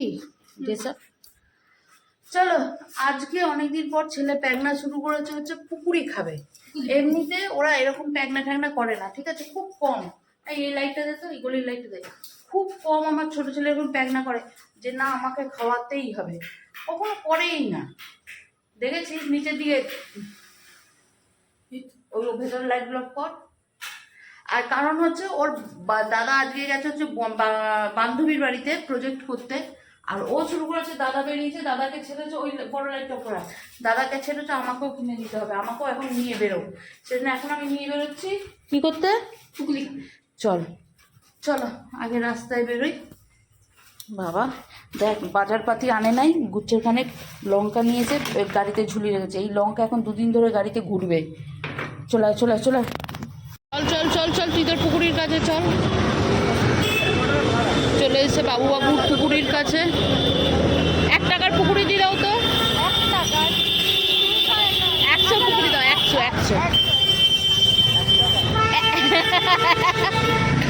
কি? চলো আজকে অনেকদিন পর ছেলে প্যাগনা শুরু করেছে হচ্ছে পুকুরি খাবে। এমনিতে ওরা এরকম প্যাগনা ট্যাগনা করে না ঠিক আছে? খুব কম। এই এই লাইটটা দে তো এই গলির লাইটটা দে। খুব কম আমার ছোট ছেলে এরকম প্যাগনা করে যে না আমাকে খাওয়াতেই হবে। কখনো করেই না। দেখেছিস? নিচের দিকে ওই ভেতর লাইট ব্লক কর। আর কারণ হচ্ছে ওর দাদা আজকে গেছে হচ্ছে বান্ধবীর বাড়িতে প্রজেক্ট করতে। আর ও শুরু করেছে দাদা বেরিয়েছে দাদাকে ছেড়েছে ওই বড় লাইটটা পড়া দাদাকে ছেড়েছে আমাকেও কিনে দিতে হবে আমাকেও এখন নিয়ে বেরো সেজন্য এখন আমি নিয়ে বেরোচ্ছি। কি করতে? পুকুলি চল চলো আগে রাস্তায় বেরোই। বাবা দেখ বাজারপাতি আনে নাই গুচ্ছের খানেক লঙ্কা নিয়েছে গাড়িতে ঝুলিয়ে রেখেছে। এই লঙ্কা এখন দুদিন ধরে গাড়িতে ঘুরবে। চলে চলে চলে। চল চল চল চল তুই তোর পুকুরির কাছে চল। চলে এসে বাবু বাবুর পুকুরির কাছে। এক টাকার পুকুরি দিয়ে দাও তো। একশো পুকুরি দাও, একশো একশো।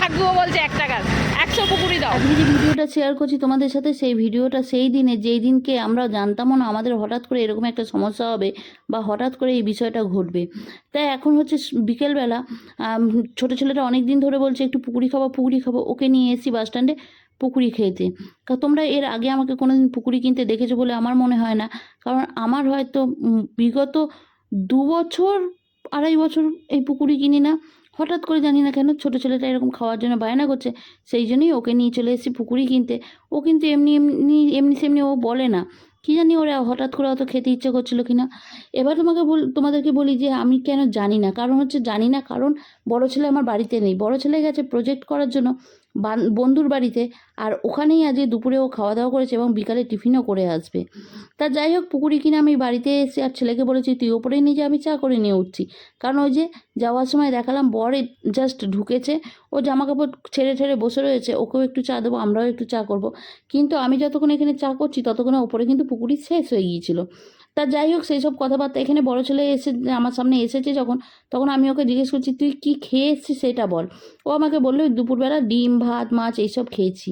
কাকুও বলছে এক একশো পুকুরি দাও। আজকে যে ভিডিওটা শেয়ার করছি তোমাদের সাথে, সেই ভিডিওটা সেই দিনে, যেই দিনকে আমরা জানতামও না আমাদের হঠাৎ করে এরকম একটা সমস্যা হবে বা হঠাৎ করে এই বিষয়টা ঘটবে। তাই এখন হচ্ছে বিকেলবেলা ছোটো ছেলেটা অনেক দিন ধরে বলছে, একটু পুকুরি খাব পুকুরি খাব, ওকে নিয়ে এসেছি বাস স্ট্যান্ডে পুকুরি খেতে। তোমরা এর আগে আমাকে কোনোদিন পুকুরি কিনতে দেখেছ বলে আমার মনে হয় না। কারণ আমার হয়তো বিগত দু বছর, আড়াই বছর এই পুকুরি কিনি না। হঠাৎ করে জানি না কেন ছোটো ছেলেটা এরকম খাওয়ার জন্য বায়না করছে। সেই জন্যই ওকে নিয়ে চলে এসেছি পুকুরি কিনতে। ও কিন্তু এমনি এমনি এমনি সেমনি ও বলে না। কি জানি ওরা হঠাৎ করে অত খেতে ইচ্ছে করছিল কি না। এবার তোমাকে বল, তোমাদেরকে বলি যে আমি কেন জানি না। কারণ হচ্ছে জানি না, কারণ বড় ছেলে আমার বাড়িতে নেই। বড় ছেলে গেছে প্রজেক্ট করার জন্য। বন্ধুর বাড়িতে। আর ওখানেই আজকে দুপুরে ও খাওয়া দাওয়া করেছে এবং বিকালে টিফিনও করে আসবে। তা যাই হোক, পুকুরি কিনে আমি বাড়িতে এসে আর ছেলেকে বলেছি, তুই ওপরে নিয়ে যা, আমি চা করে নিয়ে উঠছি। কারণ ওই যে যাওয়ার সময় দেখালাম বরে জাস্ট ঢুকেছে। ও জামা কাপড় ছেড়ে ছেড়ে বসে রয়েছে। ওকেও একটু চা দেবো, আমরাও একটু চা করব। কিন্তু আমি যতক্ষণ এখানে চা করছি, ততক্ষণে ওপরে কিন্তু পুকুরি শেষ হয়ে গিয়েছিল। তা যাই হোক, সেই সব কথাবার্তা এখানে বড় ছেলে এসে, আমার সামনে এসেছে যখন, তখন আমি ওকে জিজ্ঞেস করছি, তুই কি খেয়ে এসছিস সেটা বল? ও আমাকে বলল দুপুরবেলা ডিম, ভাত, মাছ, এইসব খেয়েছি।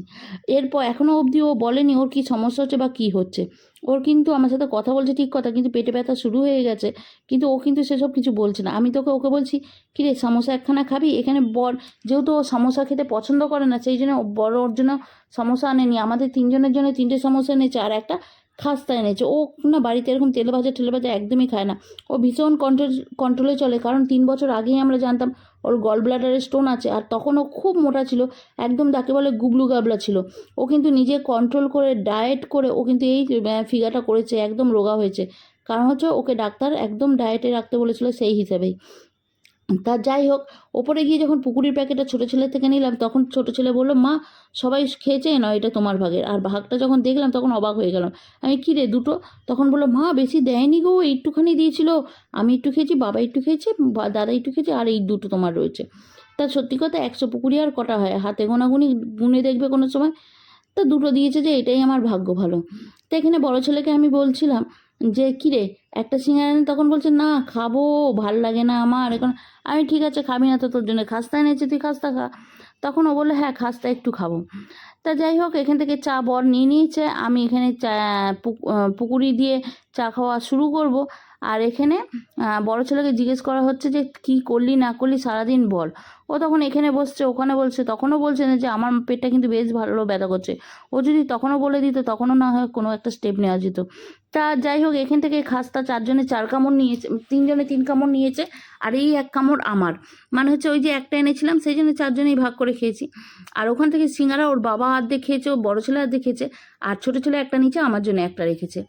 এরপর এখনও অবধি ও বলেনি ওর কী সমস্যা হচ্ছে বা কী হচ্ছে। ওর কিন্তু আমার সাথে কথা বলছে ঠিক কথা, কিন্তু পেটে ব্যথা শুরু হয়ে গেছে। কিন্তু ও কিন্তু সেসব কিছু বলছে না। আমি তোকে, ওকে বলছি, কিরে, সমোসা একখানা খাবি? এখানে বর, যেহেতু ও সমোসা খেতে পছন্দ করে না, সেই জন্য বড় ওর জন্য সমোসা আনেনি। আমাদের তিনজনের জন্য তিনটে সমোসা এনেছে আর একটা খাস্তা এনেছে। ও না বাড়িতে এরকম তেলে ভাজা, ঠেলে ভাজা একদমই খায় না। ও ভীষণ কন্ট্রোল কন্ট্রোলে চলে। কারণ তিন বছর আগেই আমরা জানতাম ওর গল ব্লাডারে স্টোন আছে। আর তখন ও খুব মোটা ছিল, একদম যাকে বলে গুবলু গাবলা ছিল। ও কিন্তু নিজে কন্ট্রোল করে ডায়েট করে ও কিন্তু এই ফিগারটা করেছে, একদম রোগা হয়েছে। কারণ হচ্ছে ওকে ডাক্তার একদম ডায়েটে রাখতে বলেছিল সেই হিসাবেই। তা যাই হোক, ওপরে গিয়ে যখন পুকুরির প্যাকেটটা ছোটো ছেলে থেকে নিলাম, তখন ছোটো ছেলে বলল, মা, সবাই খেয়েছে? না, এটা তোমার ভাগের। আর ভাগটা যখন দেখলাম, তখন অবাক হয়ে গেলাম। আমি কী রে, দুটো? তখন বলল, মা, বেশি দেয়নি গো একটুখানি দিয়েছিল। আমি একটু খেয়েছি, বাবা একটু খেয়েছে দাদা একটু খেয়েছে, আর এই দুটো তোমার রয়েছে। তা সত্যি কথা, একশো পুকুরি আর কটা হয়? হাতে গোনাগুনি গুনে দেখবে কোনো সময়? তা দুটো দিয়েছে যে, এটাই আমার ভাগ্য ভালো। তো এখানে বড় ছেলেকে আমি বলছিলাম যে, কিরে, একটা সিঙ্গারা এনে তখন বলছে, না, খাব, ভালো লাগে না আমার। এখন, আমি ঠিক আছে, খাবি না তো তোর জন্য। খাস্তা এনেছি, তুই খাস্তা খা। তখন ও বলল হ্যাঁ খাস্তা একটু খাব। তা যাই হোক, এখান থেকে চা বর নিয়ে নিয়েছে। আমি এখানে চা পুক- পুকুরি দিয়ে চা খাওয়া শুরু করব। আর এখানে বড় ছেলেকে জিজ্ঞেস করা হচ্ছে যে, কি করলি, না করলি, সারাদিন বল। ও তখন এখানে বসছে, ওখানে বলছে, তখনও বলছে না যে, আমার পেটটা কিন্তু বেশ ভালো ব্যথা করছে। ও যদি তখনও বলে দিত, তখনও না হয় কোনো একটা স্টেপ নেওয়া যেত। তা যাই হোক, এখান থেকে খাস্তা চারজনে চার কামড় নিয়েছে, তিনজনে তিন কামড় নিয়েছে, আর এই এক কামড় আমার। মানে হচ্ছে ওই যে একটা এনেছিলাম, সেই জন্য চারজনেই ভাগ করে খেয়েছি। আর ওখান থেকে সিঙ্গারা ওর বাবা আর্ধেক খেয়েছে ওর বড়ো ছেলে আর্ধেক খেয়েছে, আর ছোটো ছেলে একটা নিচে আমার জন্য একটা রেখেছে।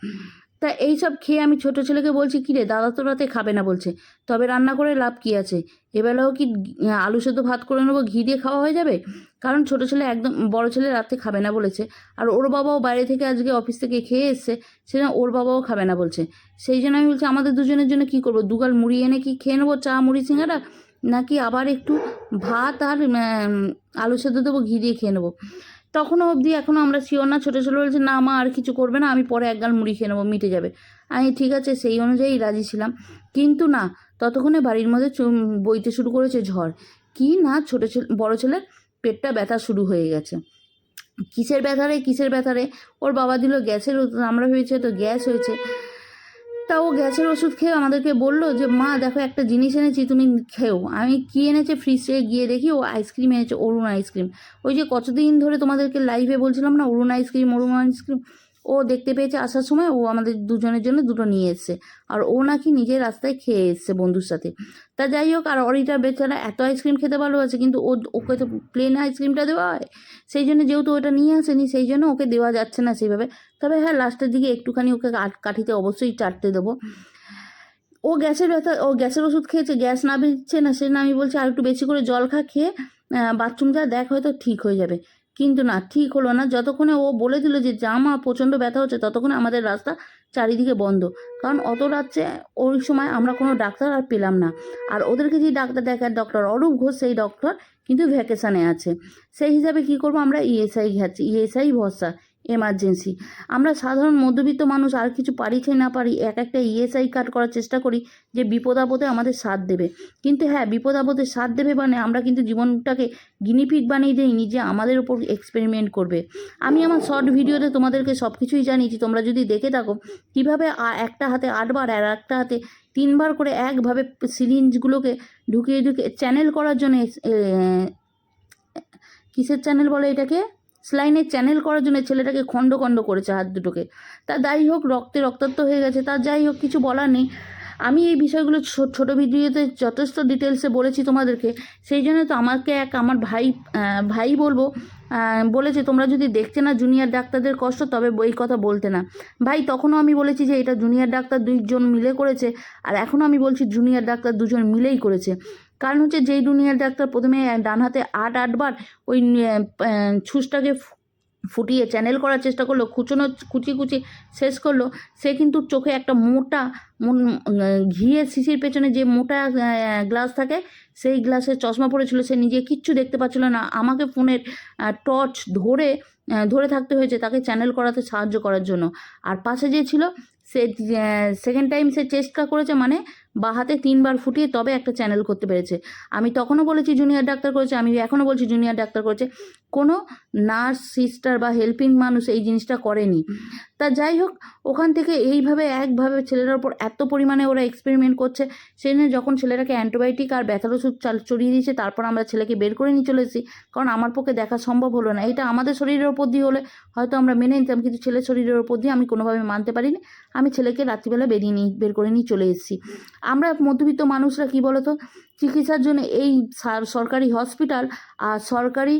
তা এই সব খেয়ে আমি ছোটো ছেলেকে বলছি কী রে দাদা তো রাতে খাবে না, বলছে। তবে রান্না করে লাভ কী আছে? এবেলাও কি আলু সেদ্ধ ভাত করে নেব, ঘি দিয়ে খাওয়া হয়ে যাবে? কারণ ছোটো ছেলে একদম, বড়ো ছেলে রাতে খাবে না বলেছে। আর ওর বাবাও বাইরে থেকে আজকে অফিস থেকে খেয়ে এসছে, সেজন্য ওর বাবাও খাবে না বলছে। সেই জন্য আমি বলছি, আমাদের দুজনের জন্য কি করব? দুগাল মুড়ি এনে কি খেয়ে নেব? চা, মুড়ি, সিঙ্গারা? নাকি আবার একটু ভাত আর আলু সেদ্ধ দেবো, ঘি দিয়ে খেয়ে নেব? তখনও অবধি এখনও আমরা শিওর না। ছোটো ছোটো বলছে, না মা, আর কিছু করবে না, আমি পরে এক গাল মুড়ি খেয়ে নেব, মিটে যাবে। আমি, ঠিক আছে, সেই অনুযায়ী রাজি ছিলাম। কিন্তু না, ততক্ষণে বাড়ির মধ্যে বইতে শুরু করেছে ঝড়। কি না, ছোটো ছেলে বড়ো ছেলের পেটটা ব্যথা শুরু হয়ে গেছে। কিসের ব্যথারে কিসের ব্যথারে ওর বাবা দিল গ্যাসের আমরা ভেবেছি তো গ্যাস হয়েছে। তা ও গ্যাসের ওষুধ খেয়ে আমাদেরকে বলল যে, মা, দেখো একটা জিনিস এনেছি, তুমি খেও। আমি কি এনেছে? ফ্রিজে গিয়ে দেখি ও আইসক্রিম এনেছে, অরুণ আইসক্রিম। ওই যে কতদিন ধরে তোমাদেরকে লাইভে বলছিলাম না, Arun ice cream Arun ice cream. ও দেখতে পেয়েছে আসার সময় ও আমাদের দুজনের জন্য দুটো নিয়ে এসছে। আর ও নাকি নিজের রাস্তায় খেয়ে এসছে বন্ধুর সাথে। তা যাই হোক, আর অরিটা বেচারা এত আইসক্রিম খেতে ভালোবাসে, কিন্তু ও ওকে তো প্লেন আইসক্রিমটা দেওয়া হয়। সেই জন্য যেহেতু ওটা নিয়ে আসেনি, সেই জন্য ওকে দেওয়া যাচ্ছে না সেইভাবে। তবে হ্যাঁ লাস্টের দিকে একটুখানি ওকে কাঠিতে অবশ্যই চাটতে দেবো। ও গ্যাসের ব্যথা, ও গ্যাসের ওষুধ খেয়েছে, গ্যাস না বেরোচ্ছে না সেজন্য আমি বলছি আর একটু বেশি করে জল খা, খেয়ে বাথরুম যা দেখ হয়তো ঠিক হয়ে যাবে। কিন্তু না, ঠিক হলো না। যতক্ষণে ও বলে দিল যে জামা প্রচণ্ড ব্যথা হচ্ছে, ততক্ষণে আমাদের রাস্তা চারিদিকে বন্ধ। কারণ অত রাত্রে ওই সময় আমরা কোনো ডাক্তার আর পেলাম না। আর ওদেরকে যে ডাক্তার দেখার ডক্টর অরূপ ঘোষ সেই ডক্টর কিন্তু ভ্যাকেশানে আছে। সেই হিসাবে কি করব আমরা? ইএসআই খাচ্ছি ইএসআই ভরসা। এমার্জেন্সি আমরা সাধারণ মধ্যবিত্ত মানুষ আর কিছু পারি চাই না পারি, এক একটা ইএসআই কার্ড করার চেষ্টা করি যে বিপদ আপদে আমাদের সাথ দেবে। কিন্তু হ্যাঁ বিপদ আপদে সাথ দেবে মানে আমরা কিন্তু জীবনটাকে গিনিপিক বানিয়ে দিইনি যে আমাদের উপর এক্সপেরিমেন্ট করবে। আমি আমার শর্ট ভিডিওতে তোমাদেরকে সব কিছুই জানিয়েছি, তোমরা যদি দেখে থাকো কীভাবে একটা হাতে আটবার আর একটা হাতে তিনবার করে একভাবে সিরিঞ্জগুলোকে ঢুকিয়ে ঢুকিয়ে চ্যানেল করার জন্য কিসের চ্যানেল বলে এটাকে? স্লাইনের চ্যানেল করার জন্য ছেলেটাকে খণ্ড খণ্ড করেছে হাত দুটোকে। তা যাই হোক, রক্তে রক্তাক্ত হয়ে গেছে। তা যাই হোক, কিছু বলার নেই। আমি এই বিষয়গুলো ছোট ভিডিওতে যথেষ্ট ডিটেলসে বলেছি তোমাদেরকে। সেই জন্য তো আমাকে এক আমার ভাই ভাই বলব বলেছে, তোমরা যদি দেখতে না জুনিয়র ডাক্তারদের কষ্ট, তবে এই কথা বলতে না। ভাই, তখনও আমি বলেছি যে এটা জুনিয়র ডাক্তার দুইজন মিলে করেছে, আর এখনও আমি বলছি জুনিয়র ডাক্তার দুজন মিলেই করেছে। কারণ হচ্ছে যেই জুনিয়র ডাক্তার প্রথমে ডান হাতে আট আটবার ওই ছুঁচটাকে ফুটিয়ে চ্যানেল করার চেষ্টা করল কুচনো কুচি কুচি শেষ করল সে কিন্তু চোখে একটা মোটা আহ, শিশির পেছনে যে মোটা গ্লাস থাকে সেই গ্লাসে চশমা পড়েছিল সে নিজে কিচ্ছু দেখতে পাচ্ছিল না। আমাকে ফোনের টর্চ ধরে ধরে থাকতে হয়েছে তাকে চ্যানেল করাতে সাহায্য করার জন্য। আর পাশে যে ছিল সে সেকেন্ড টাইম সে চেষ্টা করেছে মানে বা হাতে তিনবার ফুটিয়ে তবে একটা চ্যানেল করতে পেরেছে। আমি তখনও বলেছি জুনিয়র ডাক্তার করেছে, আমি এখনও বলছি জুনিয়র ডাক্তার করেছে। কোনো নার্স সিস্টার বা হেল্পিং মানুষ এই জিনিসটা করেনি। তা যাই হোক, ওখান থেকে এইভাবে, একভাবে ছেলেটার ওপর এত পরিমাণে ওরা এক্সপেরিমেন্ট করছে, সেই জন্য যখন ছেলেটাকে অ্যান্টিবায়োটিক আর ব্যথার ওষুধ চাল চড়িয়ে দিয়েছে, তারপর আমরা ছেলেকে বের করে নিয়ে চলে এসেছি। কারণ আমার পক্ষে দেখা সম্ভব হলো না। এটা আমাদের শরীরের ওপর দিয়ে হলে হয়তো আমরা মেনে নিতাম, কিন্তু ছেলের শরীরের ওপর দিয়ে আমি কোনোভাবে মানতে পারিনি। আমি ছেলেকে রাত্রিবেলা বেরিয়ে নিই বের করে নিয়ে চলে এসেছি। আমরা মধ্যবিত্ত মানুষরা কি বলতো? চিকিৎসার জন্য এই সরকারি হসপিটাল আর সরকারি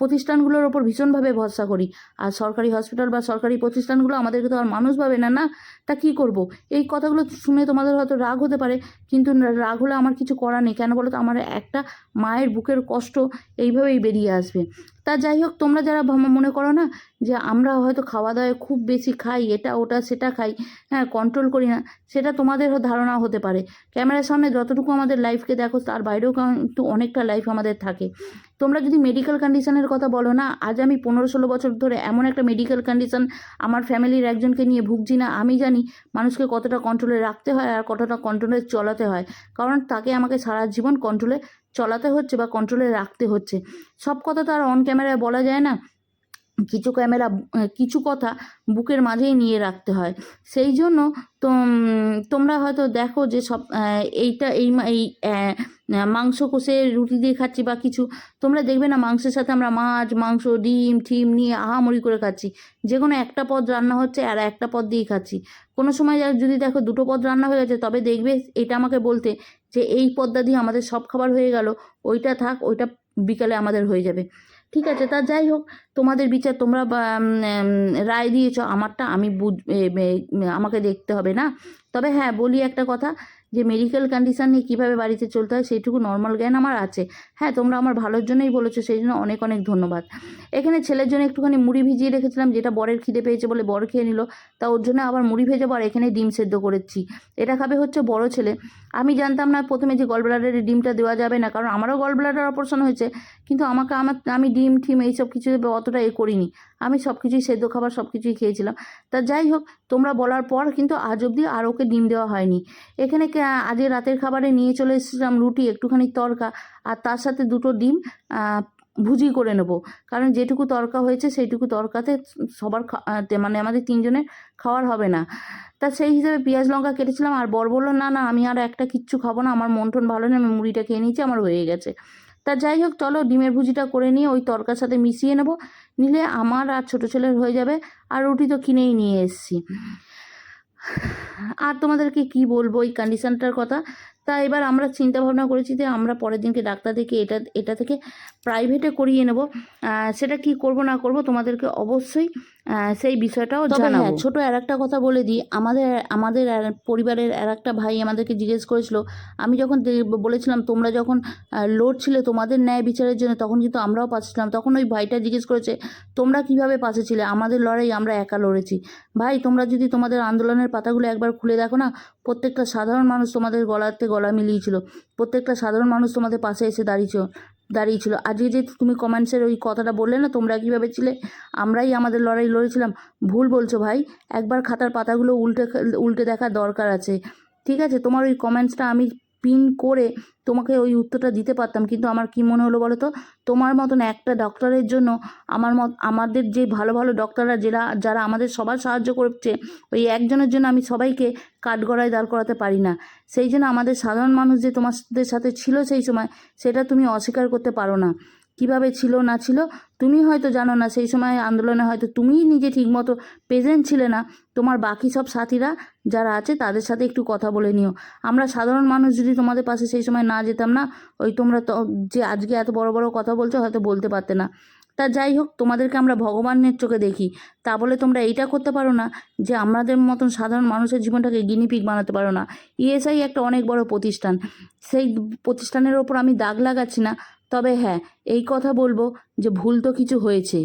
প্রতিষ্ঠানগুলোর ওপর ভীষণভাবে ভরসা করি। আর সরকারি হসপিটাল বা সরকারি প্রতিষ্ঠানগুলো আমাদেরকে তো আর মানুষ ভাবে না না? তা কী করব? এই কথাগুলো শুনে তোমাদের হয়তো রাগ হতে পারে, কিন্তু রাগ হলে আমার কিছু করার নেই। কেন বলো তো আমার একটা মায়ের বুকের কষ্ট এইভাবেই বেরিয়ে আসবে। তা যাই হোক তোমরা যারা মনে করো না যে আমরা হয়তো খাওয়া দাওয়ায় খুব বেশি খাই, এটা, ওটা, সেটা খাই হ্যাঁ কন্ট্রোল করি না, সেটা তোমাদের ধারণা হতে পারে। ক্যামেরার সামনে যতটুকু আমাদের লাইফকে দেখো, তার বাইরেও কিন্তু অনেকটা লাইফ আমাদের থাকে। তোমরা যদি মেডিকেল কন্ডিশনের কথা বলো না, আজ আমি পনেরো ষোলো বছর ধরে এমন একটা মেডিকেল কন্ডিশন আমার ফ্যামিলির একজনকে নিয়ে ভুগছি না, আমি জানি মানুষকে কতটা কন্ট্রোলে রাখতে হয় আর কতটা কন্ট্রোলে চলাতে হয়। কারণ তাকে আমাকে সারা জীবন কন্ট্রোলে চলাতে হচ্ছে বা কন্ট্রোলে রাখতে হচ্ছে। সব কথা তো আর অন ক্যামেরায় বলা যায় না। কিছু ক্যামেরা কিছু কথা বুকের মাঝেই নিয়ে রাখতে হয়। সেই জন্য তো তোমরা হয়তো দেখো যে সব এইটা, এই এই মাংস কষে রুটি দিয়ে খাচ্ছি বা কিছু, তোমরা দেখবে না মাংসের সাথে আমরা মাছ, মাংস, ডিম, ঠিম নিয়ে আহামরি করে খাচ্ছি। যে কোনো একটা পদ রান্না হচ্ছে আর একটা পদ দিয়েই খাচ্ছি। কোনো সময় যদি দেখো দুটো পদ রান্না হয়ে গেছে, তবে দেখবে এটা আমাকে বলতে যে এই পদটা দিয়ে আমাদের সব খাবার হয়ে গেল, ওইটা থাক, ওইটা বিকালে আমাদের হয়ে যাবে। ঠিক আছে, তা যাই হোক, তোমাদের বিচার, তোমরা রায় দিয়েছ, আমারটা আমি বুঝ আমাকে দেখতে হবে না? তবে হ্যাঁ বলি একটা কথা যে মেডিকেল কন্ডিশান নিয়ে কীভাবে বাড়িতে চলতে হয় সেইটুকু নর্মাল জ্ঞান আমার আছে। হ্যাঁ তোমরা আমার ভালোর জন্যই বলেছ, সেই জন্য অনেক অনেক ধন্যবাদ। এখানে ছেলের জন্য একটুখানি মুড়ি ভিজিয়ে রেখেছিলাম, যেটা বরের খিদে পেয়েছে বলে বর খেয়ে নিল। তা ওর জন্য আবার মুড়ি ভেজে আর এখানে ডিম সেদ্ধ করেছি। এটা খাবে হচ্ছে বড় ছেলে। আমি জানতাম না প্রথমে যে গলব্লাডারের ডিমটা দেওয়া যাবে না, কারণ আমারও গলব্লাডার অপারেশন হয়েছে, কিন্তু আমাকে আমার, আমি ডিম, ঠিম এইসব কিছু অতটা এ করিনি। আমি সব কিছুই সেদ্ধ খাবার সব কিছুই খেয়েছিলাম। তা যাই হোক তোমরা বলার পর কিন্তু আজ অবধি আর ওকে ডিম দেওয়া হয়নি। এখানে আজকে রাতের খাবারে নিয়ে চলে এসেছিলাম রুটি, একটুখানি তরকা আর তার সাথে দুটো ডিম ভুজি করে নেব। কারণ যেটুকু তরকা হয়েছে সেইটুকু তরকাতে সবার মানে আমাদের তিনজনের খাওয়ার হবে না। তা সেই হিসেবে পেঁয়াজ লঙ্কা কেটেছিলাম আর বর বলল, না না, আমি আর একটা কিচ্ছু খাব না, আমার মন টন ভালো নেই, আমি মুড়িটা খেয়ে নিয়েছি, আমার হয়ে গেছে। তা যাই হোক, চলো ডিমের ভুজিটা করে নিয়ে ওই তরকার সাথে মিশিয়ে নেব। নিলে আমার আর ছোটো ছেলের হয়ে যাবে, আর রুটি তো কিনেই নিয়ে এসছি। আর তোমাদেরকে কি বলব? এই কন্ডিশনটার কথা। তা এবার আমরা চিন্তা ভাবনা করেছি যে আমরা পরের দিনকে ডাক্তার দেখে এটা এটা থেকে প্রাইভেটে করিয়ে নেব। সেটা কি করব না করব তোমাদেরকে অবশ্যই সেই বিষয়টাও জানাব হ্যাঁ ছোট আর একটা কথা বলে দিই। আমাদের আমাদের পরিবারের আর একটা ভাই আমাদেরকে জিজ্ঞেস করেছিল আমি যখন বলেছিলাম তোমরা যখন লোড ছিলে তোমাদের ন্যায় বিচারের জন্য তখন কিন্তু আমরাও পাশে ছিলাম তখন ওই ভাইটা জিজ্ঞেস করেছে তোমরা কীভাবে পাশে ছিলে? আমাদের লড়াই আমরা একা লড়েছি। ভাই তোমরা যদি তোমাদের আন্দোলনের পাতাগুলো একবার খুলে দেখো না প্রত্যেকটা সাধারণ মানুষ তোমাদের গলাতে গলা মিলিয়েছিল। প্রত্যেকটা সাধারণ মানুষ তোমাদের পাশে এসে দাঁড়িয়েছ, দাঁড়িয়েছিল। আজকে যে তুমি কমেন্টসের ওই কথাটা বললে না, তোমরা কীভাবে ছিলে? আমরাই আমাদের লড়াই লড়েছিলাম। ভুল বলছো ভাই। একবার খাতার পাতাগুলো উল্টে উল্টে দেখার দরকার আছে। ঠিক আছে, তোমার ওই কমেন্টসটা আমি পিন করে তোমাকে ওই উত্তরটা দিতে পারতাম। কিন্তু আমার কি মনে হলো বলো তো তোমার মতন একটা ডক্টরের জন্য আমার মত, আমাদের যে ভালো ভালো ডক্টররা যারা যারা আমাদের সবার সাহায্য করছে, ওই একজনের জন্য আমি সবাইকে কাঠগড়ায় দাঁড় করাতে পারি না। সেই জন্য আমাদের সাধারণ মানুষ যে তোমাদের সাথে ছিল সেই সময়, সেটা তুমি অস্বীকার করতে পারো না। কীভাবে ছিল, না ছিল, তুমি হয়তো জানো না। সেই সময় আন্দোলনে হয়তো তুমিই নিজে ঠিকমতো প্রেজেন্ট ছিলে না। তোমার বাকি সব সাথীরা যারা আছে, তাদের সাথে একটু কথা বলে নিও। আমরা সাধারণ মানুষ যদি তোমাদের পাশে সেই সময় না যেতাম না, ওই তোমরা তো যে আজকে এত বড় বড় কথা বলছো হয়তো বলতে পারতে না। তা যাই হোক, তোমাদেরকে আমরা ভগবানের চোখে দেখি। তা বলে তোমরা এইটা করতে পারো না যে আমাদের মতন সাধারণ মানুষের জীবনটাকে গিনিপিক বানাতে পারো না। ইএসআই একটা অনেক বড় প্রতিষ্ঠান। সেই প্রতিষ্ঠানের ওপর আমি দাগ লাগাচ্ছি না। তবে হ্যাঁ এই কথা বলব যে ভুল তো কিছু হয়েছে।